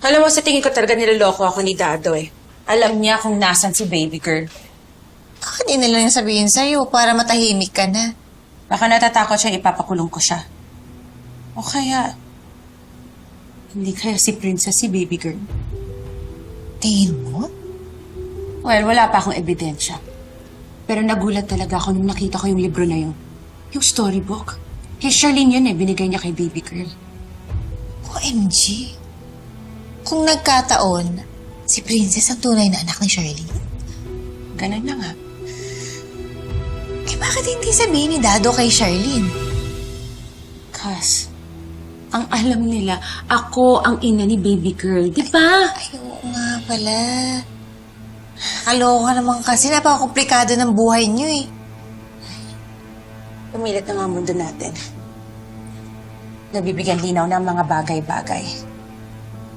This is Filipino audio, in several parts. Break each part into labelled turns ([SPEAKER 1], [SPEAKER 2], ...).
[SPEAKER 1] Alam mo, sa tingin ko talaga niloloko ako ni Dado eh. Alam niya kung nasan si baby girl.
[SPEAKER 2] Bakit di nila yung sabihin sa'yo para matahimik ka na?
[SPEAKER 1] Baka natatakot siya ipapakulong ko siya. O kaya, hindi kaya si Princess si baby girl.
[SPEAKER 2] Tingin mo?
[SPEAKER 1] Well, wala pa akong ebidensya. Pero nagulat talaga ako nung nakita ko yung libro na yun. Yung storybook. Kay Charlene yun eh, binigay niya kay baby girl.
[SPEAKER 2] OMG. Kung nagkataon, si Princess ang tunay na anak ni Charlene.
[SPEAKER 1] Ganun na nga.
[SPEAKER 2] Eh bakit hindi sabihin ni Dado kay Charlene?
[SPEAKER 1] Kas, ang alam nila, ako ang ina ni baby girl, di ba?
[SPEAKER 2] Ay, oo nga pala. Kaloka naman kasi napaka-komplikado ng buhay niyo eh.
[SPEAKER 1] Pumilit na nga mundo natin. Nabibigyan linaw ng mga bagay-bagay.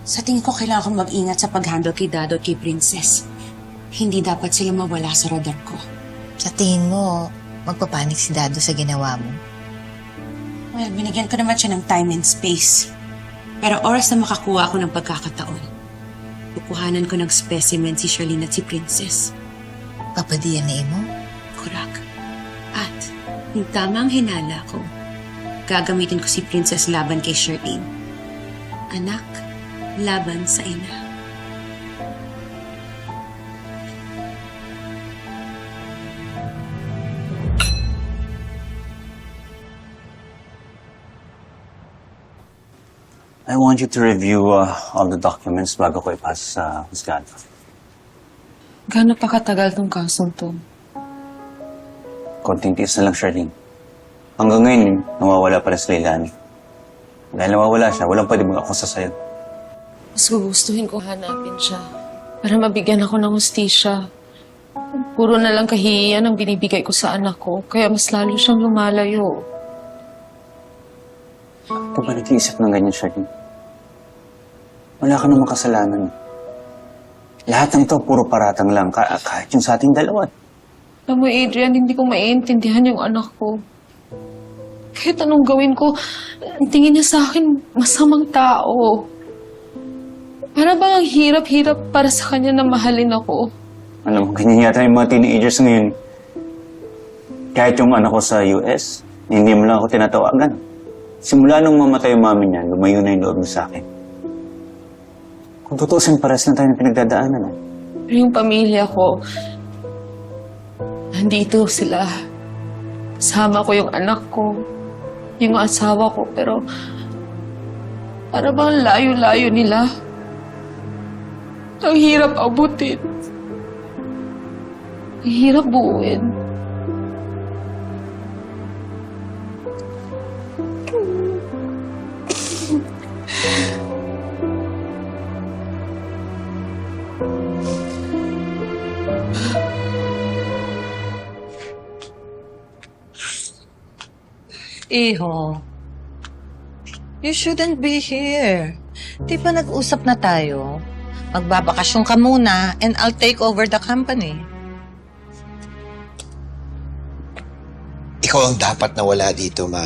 [SPEAKER 1] Sa tingin ko, kailangan kong mag-ingat sa pag-handle kay Dado at kay Princess. Hindi dapat sila mawala sa radar ko.
[SPEAKER 2] Sa tingin mo, magpapanik si Dado sa ginawa mo.
[SPEAKER 1] Well, binigyan ko naman siya ng time and space. Pero oras na makakuha ako ng pagkakataon, kukuhanan ko ng specimen si Charlene at si Princess.
[SPEAKER 2] Papa-DNA mo?
[SPEAKER 1] Kurak. At, yung tamang hinala ko, gagamitin ko si Princess laban kay Charlene. Anak, laban sa ina.
[SPEAKER 3] I want you to review uh, all the documents bago ko ipasa sa husgado.
[SPEAKER 4] Gano'n pa katagal tong kasong to?
[SPEAKER 3] Konting tiis na lang, Charlene. Hanggang ngayon, nawawala pa rin si Leilani. Dahil nawawala siya, walang pwede mag-akusa sa'yo.
[SPEAKER 4] Mas gugustuhin ko hanapin siya. Para mabigyan ako ng hustisya. Puro na lang kahihiyan ang binibigay ko sa anak ko. Kaya mas lalo siyang lumalayo.
[SPEAKER 3] Ito ba nag-iisip ng ganyan, Charlene? Wala ka namang kasalanan. Lahat ng ito, puro paratang lang, ka- kahit yung sa ating dalawa.
[SPEAKER 4] Alam mo, Adrian, hindi ko maiintindihan yung anak ko. Kahit anong gawin ko, ang tingin niya sa akin, masamang tao. Para bang ang hirap-hirap para sa kanya na mahalin ako.
[SPEAKER 3] Alam mo, ganyan yata yung mga teenagers ngayon. Kahit yung anak ko sa US, hindi mo lang ako tinatawagan. Simula nung mamatay yung mami niya, lumayo na yung loob niya sa akin. Kung tutusin, pares na tayo ng pinagdadaanan. Eh.
[SPEAKER 4] Pero yung pamilya ko, nandito sila. Kasama ko yung anak ko, yung asawa ko, pero para bang layo-layo nila. Ang hirap abutin. Ang hirap buuin.
[SPEAKER 5] Iho, you shouldn't be here. Di ba nag-usap na tayo? Magbabakasyon ka muna and I'll take over the company.
[SPEAKER 6] Ikaw ang dapat na wala dito, ma.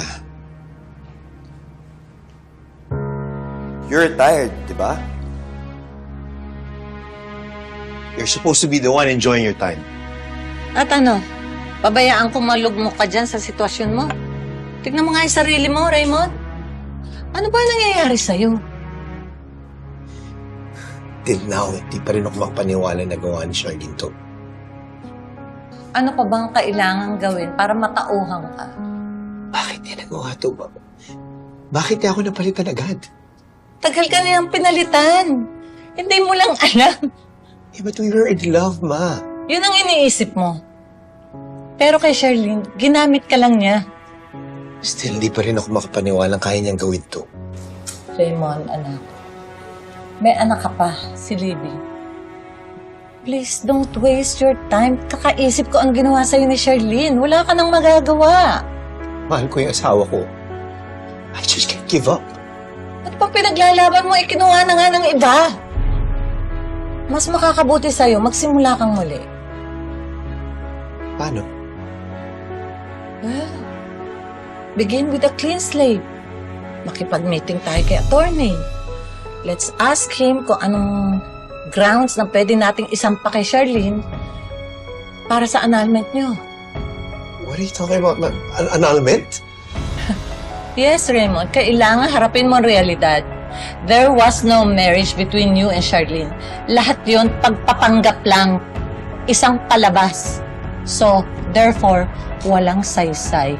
[SPEAKER 6] You're retired, di ba? You're supposed to be the one enjoying your time.
[SPEAKER 5] At ano, pabayaan ko malugmok ka dyan sa sitwasyon mo. Tignan mo nga yung sarili mo, Raymond. Ano ba nangyayari sa'yo?
[SPEAKER 6] Till now, di pa rin ako makapaniwala na gawa ni Charlene to.
[SPEAKER 5] Ano pa bang kailangan gawin para matauhan ka?
[SPEAKER 6] Bakit niya nagawa to, ba? Bakit niya ako napalitan agad?
[SPEAKER 5] Tagal ka nilang pinalitan. Hindi mo lang alam.
[SPEAKER 6] Eh, but we were in love, ma.
[SPEAKER 5] Yun ang iniisip mo. Pero kay Charlene, ginamit ka lang niya.
[SPEAKER 6] Still, di pa rin ako makapaniwalang kaya niyang gawin to.
[SPEAKER 5] Raymond, anak. May anak ka pa, si Libby. Please, don't waste your time. Kakaisip ko ang ginawa sa'yo ni Charlene. Wala ka nang magagawa.
[SPEAKER 6] Mahal ko yung asawa ko. I just can't give up.
[SPEAKER 5] At pag pinaglalaban mo, ikinuha na nga ng iba. Mas makakabuti sa'yo, magsimula kang muli.
[SPEAKER 6] Paano?
[SPEAKER 5] Well, begin with a clean slate. Makipag-meeting tayo kay attorney. Let's ask him kung anong grounds na pwede nating isampa kay Charlene para sa annulment niyo.
[SPEAKER 6] What are you talking about? Ma- an- annulment?
[SPEAKER 5] Yes, Raymond. Kailangan harapin mo ang realidad. There was no marriage between you and Charlene. Lahat yon pagpapanggap lang. Isang palabas. So, therefore, walang saysay.